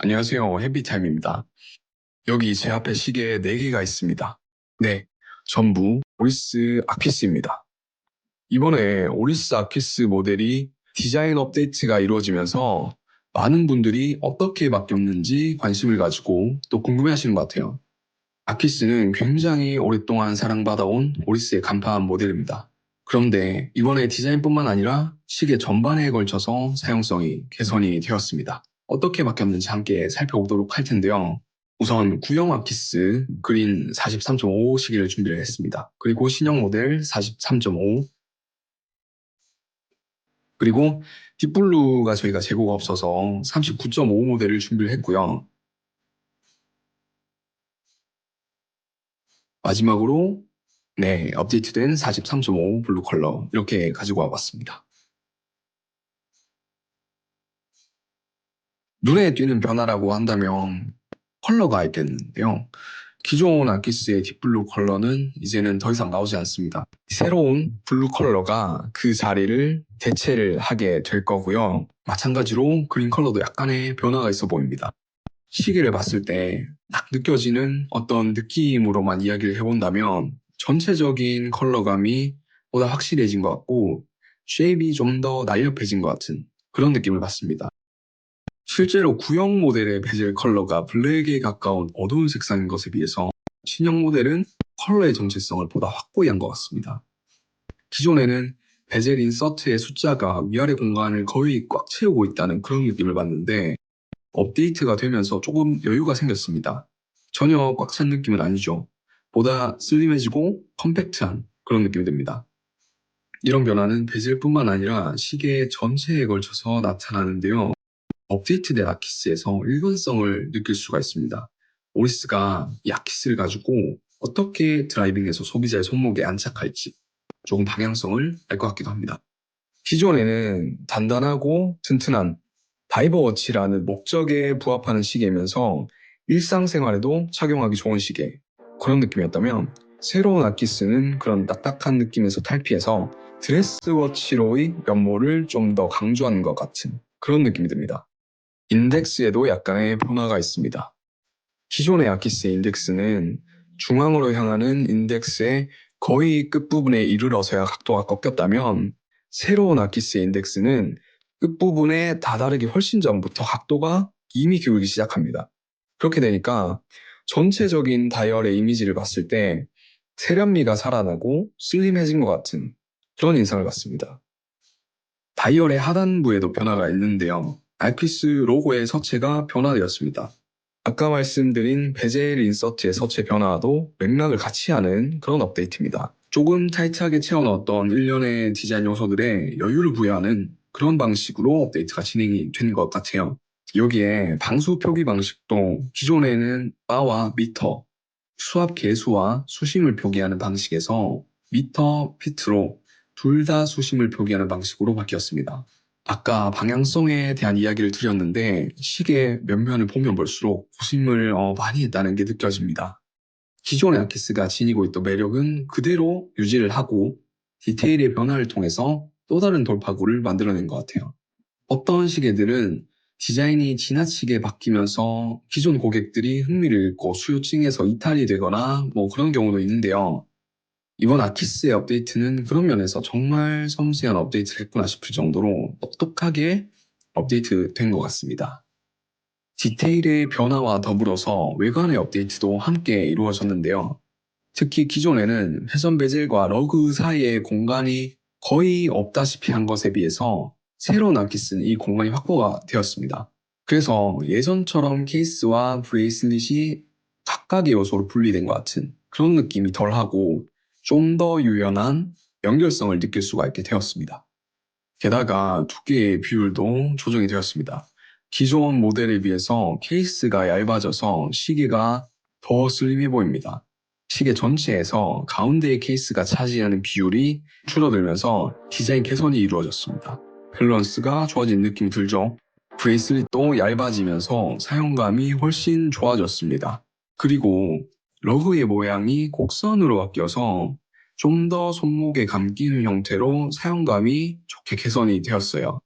안녕하세요. 해피타임입니다. 여기 제 앞에 시계 4개가 있습니다. 네, 전부 오리스 아키스입니다. 이번에 오리스 아키스 모델이 디자인 업데이트가 이루어지면서 많은 분들이 어떻게 바뀌었는지 관심을 가지고 또 궁금해 하시는 것 같아요. 아키스는 굉장히 오랫동안 사랑받아온 오리스의 간판 모델입니다. 그런데 이번에 디자인뿐만 아니라 시계 전반에 걸쳐서 사용성이 개선이 되었습니다. 어떻게 바뀌었는지 함께 살펴보도록 할 텐데요. 우선 구형 아키스 그린 43.5 시계를 준비를 했습니다. 그리고 신형 모델 43.5 그리고 딥블루가 저희가 재고가 없어서 39.5 모델을 준비를 했고요. 마지막으로 네 업데이트된 43.5 블루 컬러 이렇게 가지고 와봤습니다. 눈에 띄는 변화라고 한다면 컬러가 있겠는데요. 기존 아키스의 딥블루 컬러는 이제는 더 이상 나오지 않습니다. 새로운 블루 컬러가 그 자리를 대체를 하게 될 거고요. 마찬가지로 그린 컬러도 약간의 변화가 있어 보입니다. 시계를 봤을 때 딱 느껴지는 어떤 느낌으로만 이야기를 해본다면 전체적인 컬러감이 보다 확실해진 것 같고 쉐입이 좀 더 날렵해진 것 같은 그런 느낌을 받습니다. 실제로 구형 모델의 베젤 컬러가 블랙에 가까운 어두운 색상인 것에 비해서 신형 모델은 컬러의 정체성을 보다 확고히 한 것 같습니다. 기존에는 베젤 인서트의 숫자가 위아래 공간을 거의 꽉 채우고 있다는 그런 느낌을 받는데 업데이트가 되면서 조금 여유가 생겼습니다. 전혀 꽉 찬 느낌은 아니죠. 보다 슬림해지고 컴팩트한 그런 느낌이 듭니다. 이런 변화는 베젤뿐만 아니라 시계 전체에 걸쳐서 나타나는데요. 업데이트된 아키스에서 일관성을 느낄 수가 있습니다. 오리스가 이 아키스를 가지고 어떻게 드라이빙에서 소비자의 손목에 안착할지 조금 방향성을 알 것 같기도 합니다. 기존에는 단단하고 튼튼한 다이버워치라는 목적에 부합하는 시계면서 일상생활에도 착용하기 좋은 시계 그런 느낌이었다면 새로운 아키스는 그런 딱딱한 느낌에서 탈피해서 드레스워치로의 면모를 좀 더 강조하는 것 같은 그런 느낌이 듭니다. 인덱스에도 약간의 변화가 있습니다. 기존의 아키스의 인덱스는 중앙으로 향하는 인덱스의 거의 끝부분에 이르러서야 각도가 꺾였다면 새로운 아키스의 인덱스는 끝부분에 다다르기 훨씬 전부터 각도가 이미 기울기 시작합니다. 그렇게 되니까 전체적인 다이얼의 이미지를 봤을 때 세련미가 살아나고 슬림해진 것 같은 그런 인상을 받습니다. 다이얼의 하단부에도 변화가 있는데요. 알피스 로고의 서체가 변화되었습니다. 아까 말씀드린 베젤 인서트의 서체 변화도 맥락을 같이 하는 그런 업데이트입니다. 조금 타이트하게 채워넣었던 일련의 디자인 요소들에 여유를 부여하는 그런 방식으로 업데이트가 진행이 된 것 같아요. 여기에 방수 표기 방식도 기존에는 바와 미터, 수압 계수와 수심을 표기하는 방식에서 미터, 피트로 둘 다 수심을 표기하는 방식으로 바뀌었습니다. 아까 방향성에 대한 이야기를 드렸는데 시계 면면을 보면 볼수록 고심을 어, 많이 했다는 게 느껴집니다. 기존의 아키스가 지니고 있던 매력은 그대로 유지를 하고 디테일의 변화를 통해서 또 다른 돌파구를 만들어낸 것 같아요. 어떤 시계들은 디자인이 지나치게 바뀌면서 기존 고객들이 흥미를 잃고 수요층에서 이탈이 되거나 뭐 그런 경우도 있는데요. 이번 아키스의 업데이트는 그런 면에서 정말 섬세한 업데이트를 했구나 싶을 정도로 똑똑하게 업데이트 된 것 같습니다. 디테일의 변화와 더불어서 외관의 업데이트도 함께 이루어졌는데요. 특히 기존에는 회전 베젤과 러그 사이의 공간이 거의 없다시피 한 것에 비해서 새로운 아키스는 이 공간이 확보가 되었습니다. 그래서 예전처럼 케이스와 브레이슬릿이 각각의 요소로 분리된 것 같은 그런 느낌이 덜하고 좀 더 유연한 연결성을 느낄 수가 있게 되었습니다. 게다가 두께의 비율도 조정이 되었습니다. 기존 모델에 비해서 케이스가 얇아져서 시계가 더 슬림해 보입니다. 시계 전체에서 가운데의 케이스가 차지하는 비율이 줄어들면서 디자인 개선이 이루어졌습니다. 밸런스가 좋아진 느낌이 들죠. 브레이슬릿도 얇아지면서 사용감이 훨씬 좋아졌습니다. 그리고 러그의 모양이 곡선으로 바뀌어서 좀 더 손목에 감기는 형태로 사용감이 좋게 개선이 되었어요.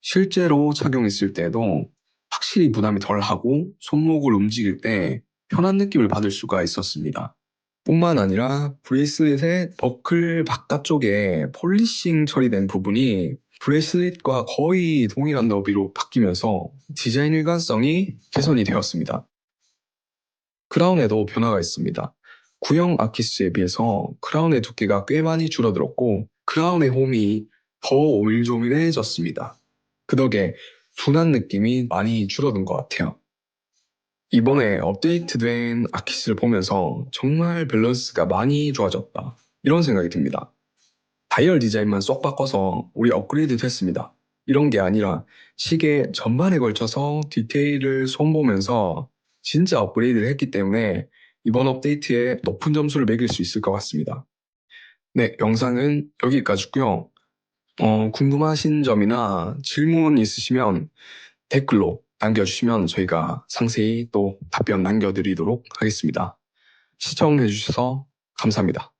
실제로 착용했을 때도 확실히 부담이 덜하고 손목을 움직일 때 편한 느낌을 받을 수가 있었습니다. 뿐만 아니라 브레이슬릿의 버클 바깥쪽에 폴리싱 처리된 부분이 브레이슬릿과 거의 동일한 너비로 바뀌면서 디자인 일관성이 개선이 되었습니다. 크라운에도 변화가 있습니다. 구형 아키스에 비해서 크라운의 두께가 꽤 많이 줄어들었고 크라운의 홈이 더 오밀조밀해졌습니다. 그 덕에 둔한 느낌이 많이 줄어든 것 같아요. 이번에 업데이트된 아키스를 보면서 정말 밸런스가 많이 좋아졌다. 이런 생각이 듭니다. 다이얼 디자인만 쏙 바꿔서 우리 업그레이드 됐습니다. 이런 게 아니라 시계 전반에 걸쳐서 디테일을 손보면서 진짜 업그레이드를 했기 때문에 이번 업데이트에 높은 점수를 매길 수 있을 것 같습니다. 네, 영상은 여기까지고요. 어, 궁금하신 점이나 질문 있으시면 댓글로 남겨주시면 저희가 상세히 또 답변 남겨드리도록 하겠습니다. 시청해주셔서 감사합니다.